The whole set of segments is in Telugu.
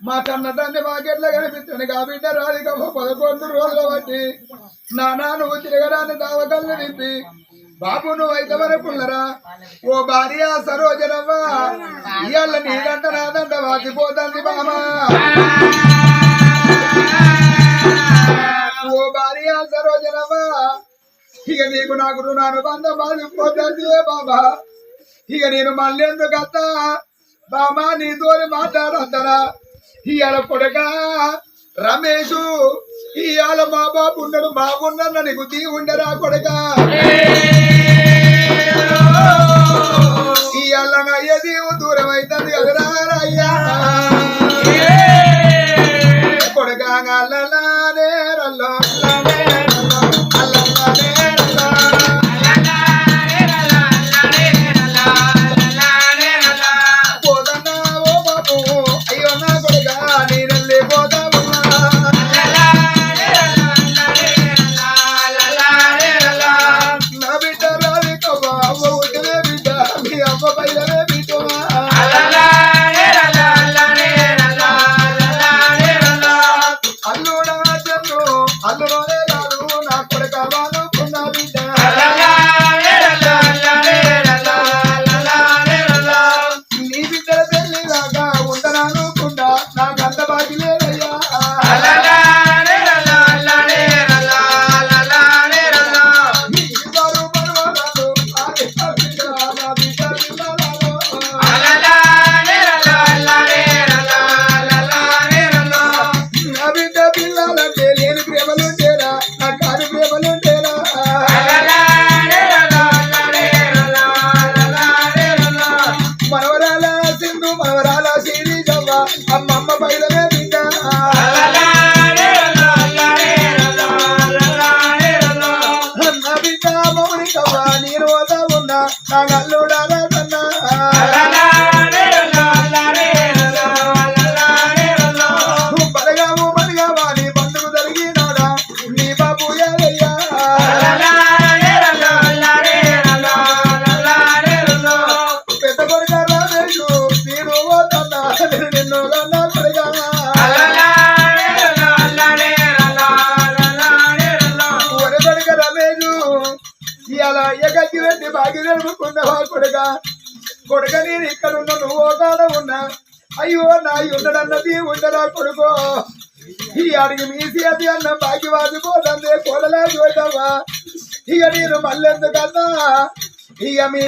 మా కన్న మాకెట్లా కనిపిస్తుంది కా బిడ్డ పదకొండు రోజులు బట్టి నానా నువ్వు తిరగడాన్ని దావకల్ని నింపి బాబు నువ్వు అయితే వరకుల్లరా ఓ భార్య సరోజనవ్వ. ఇవాళ నీదంట నాదంట వాకిపోతుంది బామా. ఓ భార్య సరోజనవ్వ. ఇక నీకు నాకు రుణాను బంధం బాధిపోతుంది బాబా ఇక నేను మళ్ళీ ఎందుకత్తా? బామా నీతో మాట్లాడద్దరా? ఇవాళ కొడక? రమేష్ ఇవాళ మా బాబు ఉన్నాడు బాబున్నాడు నీకు తీ ఉండరా కొడగా ఉన్నా నా గల్లుడారా కన్నా ఇలా వెళ్ళి బాగి జరుపుకున్నవా కొడుక? కొడుక నేను ఇక్కడ ఉన్న నువ్వు కాడ ఉన్నా. అయ్యో నా ఉండడన్నది ఉండరా కొడుకో? ఈ అడిగి మీసి అది అన్న బాగి వాదిపోతుంది కొడలే చూడవా ఇక నేను మళ్ళెందుకన్నా ఇక మీ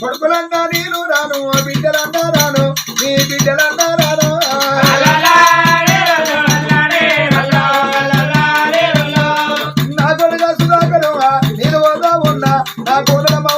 కొడుకులన్నా నేను రాను బిడ్డలన్నా రాను మీ బిడ్డలన్నా రాను. నా కొడుక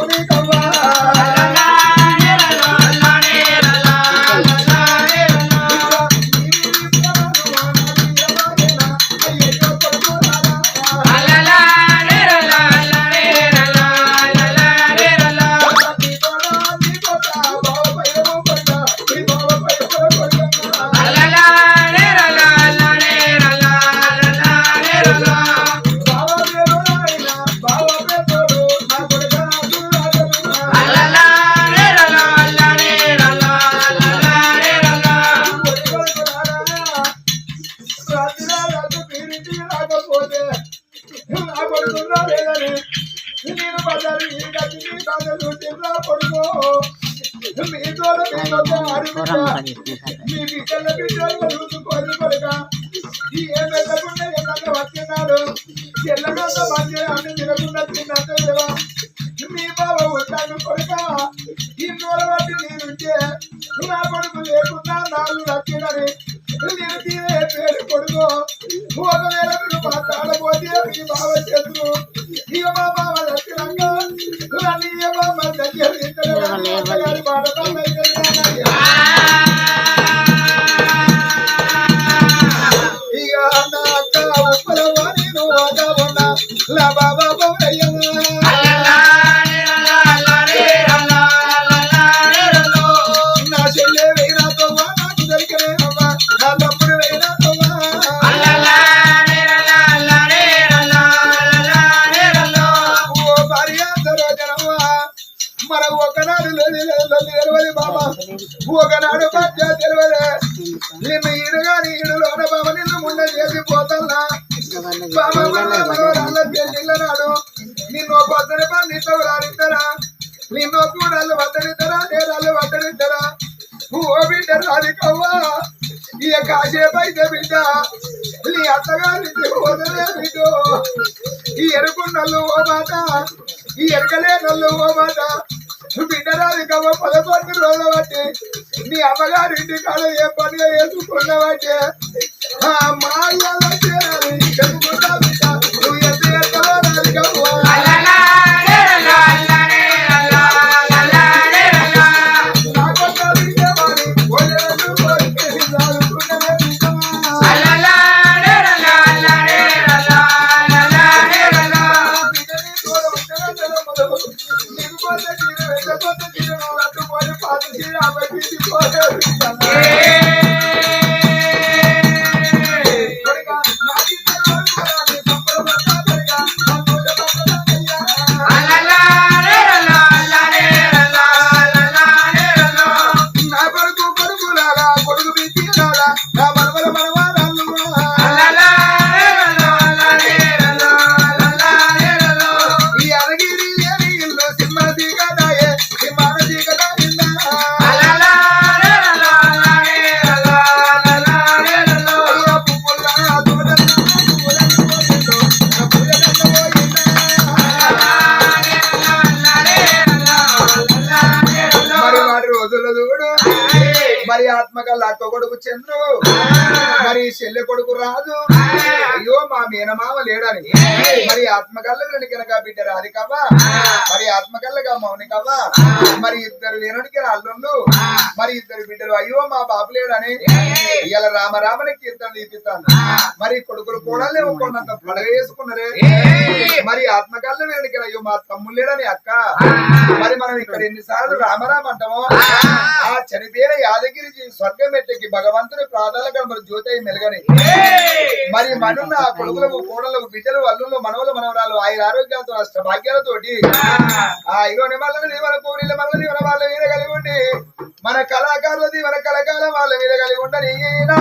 మీ బావ ఉంటాను కొడుక ఈ నూల బట్టి నేనుంటే నా కొడుకు లేకుండా నాలుగు లక్షలని నేను తీరే పేరు కొడుకు ఒకవేళ మీరు మాట్లాడబోతే మీ బావ చేతులు ఇక మా బావ లక్ష్యంగా నన్ను ఇక మా దగ్గర బాబా ఒకనాడు లొల్లి లొల్లి తెలవదు బాబా ఒకనాడు మధ్య తెలవదు నిన్ను ఈడుగా నీడులోన బాబ నిన్ను ముండ చేసిపోతల్లా బాబా మనవరాళ్ళ పెళ్ళిళ్ళనాడు నిన్ను పొద్దున పండితో రానిద్దరా నిన్ను కూడళ్ళు వద్దనిద్దరా నేరాళ్ళు వద్దనిద్దరా. ఓ బిడ్డ రాధికవ్వా ఇక కాసేపు అయితే బిడ్డ నీ అత్తగారికి వదలే బిడ్డ. ఈ ఎరుకున్నల్లు ఓ మాట ఈ ఎరకలే నల్లు ఓ మాట. బిడ్డ రాధికవ్వ పదకొండు రోజుల బట్టి నీ అమ్మగారి ఇంటి కాడ ఏ పనిగా వేసుకున్నావంటే ఆ మాయలో చేరాలి బిడ్డలాగా నా మరి ఆత్మకల్లా అక్క కొడుకు చంద్రు. మరి చెల్లె కొడుకు రాజు. అయ్యో మా మేనమామ లేడని. మరి ఆత్మకల్ల కనుక బిడ్డ రాది కవ్వా. మరి ఆత్మకల్లగా మౌని కవ్వా. మరి ఇద్దరు వేణుడికి అల్లుండు మరి ఇద్దరు బిడ్డలు. అయ్యో మా బాబు లేడని. ఇవాళ రామరామని కీర్తన తీపిస్తాను. మరి కొడుకులు కూడా లేవు. కొన్నంత పడవేసుకున్నరే మరి ఆత్మకల్ల వేణుకి అయ్యో మా తమ్ముడు లేడని అక్క. మరి మనం ఇక్కడ ఎన్నిసార్లు రామరామ అంటామో? ఆ. చనిపోయిన యాదగిరి స్వర్గం ఎట్టకి భగవంతుని ప్రాధాల కనుమరు జ్యోతి మెలగని. మరి మనున్న ఆ కొడుకులకు కోడలకు బిడ్డలు అల్లుళ్ళు మనవలు మనవరాలు ఆయన ఆరోగ్యాలతో అష్ట భాగ్యాలతోటి ఆ ఇగో నిమల్ల దీవన కోరిల మల్ల దీవన వాళ్ళ మీద కలిగి ఉండి మన కళాకారులది మన కళాకారుల వాళ్ళ మీద కలిగి ఉండని నా